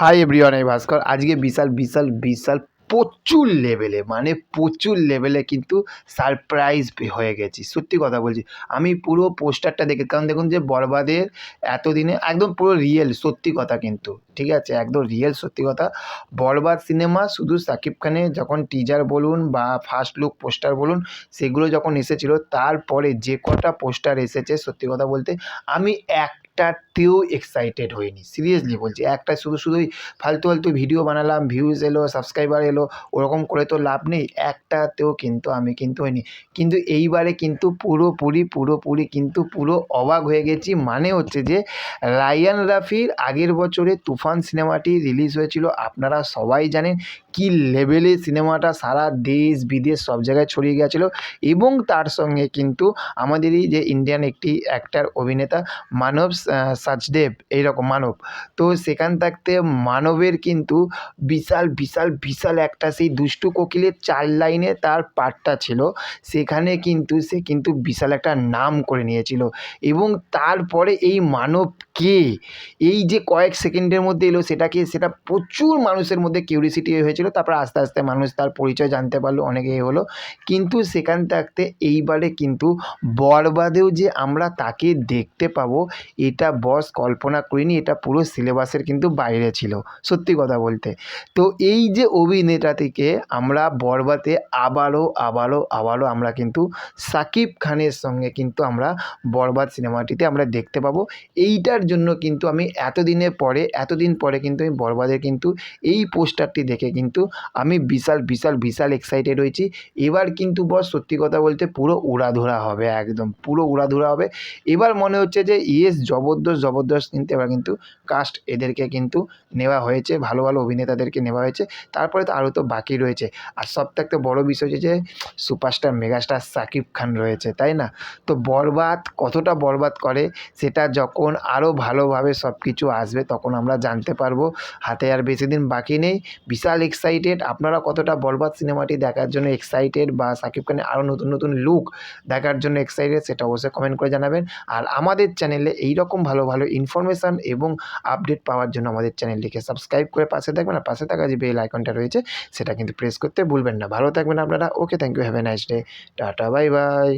Hi everyone, আমি ভাস্কর। আজকে বিশাল বিশাল বিশাল প্রচুর লেভেলে মানে প্রচুর লেভেলে কিন্তু সারপ্রাইজ হয়ে গেছি। সত্যি কথা বলছি, আমি পুরো পোস্টারটা দেখে, কারণ দেখুন যে বরবাদের এতদিনে একদম পুরো রিয়েল সত্যি কথা কিন্তু, ঠিক আছে? একদম রিয়েল সত্যি কথা। বরবাদ সিনেমা শুধু সাকিব খানের যখন টিজার বলুন বা ফার্স্ট লুক পোস্টার বলুন, সেগুলো যখন এসেছিল, তারপরে যে কটা পোস্টার এসেছে, সত্যি কথা বলতে, আমি একটাতেও এক্সাইটেড হইনি। সিরিয়াসলি বলছি একটা শুধু শুধুই ফালতু ফালতু ভিডিও বানালাম ভিউজ এলো সাবস্ক্রাইবার এলো, ওরকম করে তো লাভ নেই, একটাতেও কিন্তু আমি কিন্তু হইনি। কিন্তু এইবারে কিন্তু পুরোপুরি পুরোপুরি কিন্তু পুরো অবাক হয়ে গেছি মানে হচ্ছে যে রায়ান রাফির আগের বছরে তুফান সিনেমাটি রিলিজ হয়েছিল, আপনারা সবাই জানেন কী লেভেলে সিনেমাটা সারা দেশ, বিদেশ সব জায়গায় ছড়িয়ে গিয়েছিল এবং তার সঙ্গে কিন্তু আমাদেরই যে ইন্ডিয়ান একটি অ্যাক্টার অভিনেতা, মানব সাচদেব এইরকম মানব। তো সেখান থাকতে মানবের কিন্তু বিশাল বিশাল বিশাল একটা সেই দুষ্টু কোকিলের চার লাইনে তার পার্টটা ছিল। সেখানে কিন্তু সে কিন্তু বিশাল একটা নাম করে নিয়েছিল। এবং তারপরে এই মানব কে? এই যে কয়েক সেকেন্ডের মধ্যে এলো, সেটাকে, সেটা প্রচুর মানুষের মধ্যে কিউরিসিটি হয়েছিল। তারপর আস্তে আস্তে মানুষ তার পরিচয় জানতে পারল, অনেকে হলো। কিন্তু সেখান থাকতে এইবারে কিন্তু বরবাদেও যে আমরা তাকে দেখতে পাবো, এটা বস, কল্পনা করিনি, এটা পুরো সিলেবাসের কিন্তু বাইরে ছিল, সত্যি কথা বলতে। তো এই যে অভিনেতা থেকে আমরা বরবাদে আবারও আবারও আবারও আমরা কিন্তু সাকিব খানের সঙ্গে কিন্তু আমরা বরবাদ সিনেমাটিতে আমরা দেখতে পাবো। এইটার জন্য কিন্তু আমি এতদিনের পরে, এতদিন পরে কিন্তু আমি বরবাদের কিন্তু এই পোস্টারটি দেখে কিন্তু আমি বিশাল বিশাল বিশাল এক্সাইটেড হয়েছি। এবার কিন্তু বস, সত্যি কথা বলতে পুরো উড়াধুরা হবে, একদম পুরো উড়াধুরা হবে। এবার মনে হচ্ছে যে ইয়েস, জবরদস্ত জবরদস্ত কিন্তু এবার কিন্তু কাস্ট এদেরকে কিন্তু নেওয়া হয়েছে, ভালো ভালো অভিনেতাদেরকে নেওয়া হয়েছে। তারপরে তো আরও তো বাকি রয়েছে। আর সব থেকে বড় বিষয় হচ্ছে যে সুপারস্টার মেগাস্টার সাকিব খান রয়েছে, তাই না? তো বরবাদ কতটা বরবাদ করে, সেটা যখন আরও ভালোভাবে সব কিছু আসবে তখন আমরা জানতে পারব। হাতে আর বেশি দিন বাকি নেই। বিশাল এক্সাইটেড আপনারা কতটা বরবাদ সিনেমাটি দেখার জন্য এক্সাইটেড বা সাকিব খানের আরও নতুন নতুন লুক দেখার জন্য এক্সাইটেড সেটা অবশ্যই কমেন্ট করে জানাবেন। আর আমাদের চ্যানেলে এই রকম ভালো ভালো ইনফরমেশান এবং আপডেট পাওয়ার জন্য আমাদের চ্যানেলটিকে সাবস্ক্রাইব করে পাশে থাকবেন আর পাশে থাকা যে বেল আইকনটা রয়েছে, সেটা কিন্তু প্রেস করতে ভুলবেন না। ভালো থাকবেন আপনারা। Okay thank you have a nice day tata bye bye